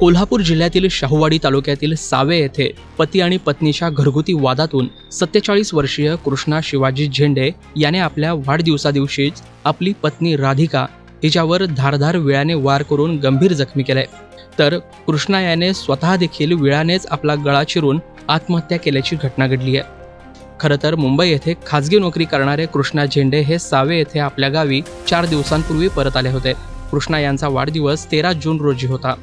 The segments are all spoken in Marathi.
कोल्हापूर जिल्ह्यातील शाहूवाडी तालुक्यातील सावे येथे पती आणि पत्नीच्या घरगुती वादातून सत्तेचाळीस वर्षीय कृष्णा शिवाजी झेंडे याने आपल्या वाढदिवसादिवशीच आपली पत्नी राधिका हिच्यावर धारधार विळाने वार करून गंभीर जखमी केले. तर कृष्णा याने स्वतः देखील विळानेच आपला गळा चिरून आत्महत्या केल्याची घटना घडली आहे. खरं तर मुंबई येथे खाजगी नोकरी करणारे कृष्णा झेंडे हे सावे येथे आपल्या गावी चार दिवसांपूर्वी परत आले होते. कृष्णा यांचा वाढदिवस तेरा जून रोजी होता.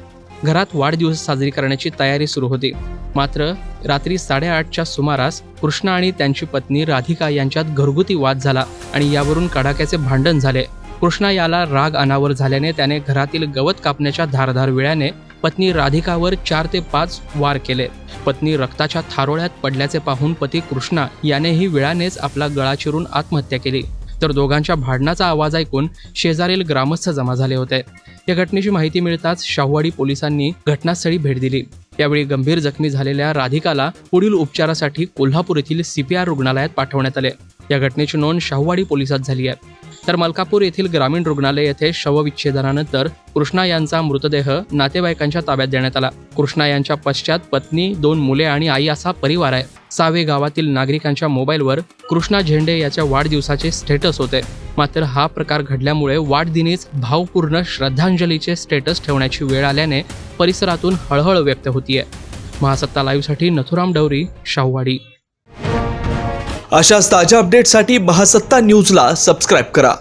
घरात वाढदिवस साजरी करण्याची तयारी सुरू होती. मात्र रात्री साडेआठच्या सुमारास कृष्णा आणि त्यांची पत्नी राधिका यांच्यात घरगुती वाद झाला आणि यावरून कडाक्याचे भांडण झाले. कृष्णा याला राग अनावर झाल्याने त्याने घरातील गवत कापण्याच्या धारधार वेळाने पत्नी राधिकावर चार ते पाच वार केले. पत्नी रक्ताच्या थारोळ्यात पडल्याचे पाहून पती कृष्णा यानेही वेळानेच आपला गळा चिरून आत्महत्या केली. तर दोघांच्या भांडणाचा आवाज ऐकून शेजारील ग्रामस्थ जमा झाले होते. या घटनेची माहिती मिळताच शाहूवाडी पोलिसांनी घटनास्थळी भेट दिली. यावेळी गंभीर जखमी झालेल्या राधिकाला पुढील उपचारासाठी कोल्हापूर येथील सीपीआर रुग्णालयात पाठवण्यात आले. या घटनेची नोंद शाहूवाडी पोलिसात झाली आहे. तर मलकापूर येथील ग्रामीण रुग्णालय येथे शवविच्छेदनानंतर कृष्णा यांचा मृतदेह नातेवाईकांच्या ताब्यात देण्यात आला. कृष्णा यांच्या पश्चात पत्नी दोन मुले आणि आई असा परिवार आहे. सावे गावातील नागरिकांच्या मोबाईलवर कृष्णा झेंडे याच्या वाढदिवसाचे स्टेटस होते. मात्र हा प्रकार घडल्यामुळे वाढदिनीच भावपूर्ण श्रद्धांजलीचे स्टेटस ठेवण्याची वेळ आल्याने परिसरातून हळहळ व्यक्त होतीये. महासत्ता लाईव्हसाठी नथुराम डवरी शाहूवाडी. अशाच ताज्या अपडेटसाठी महासत्ता न्यूजला सबस्क्राईब करा.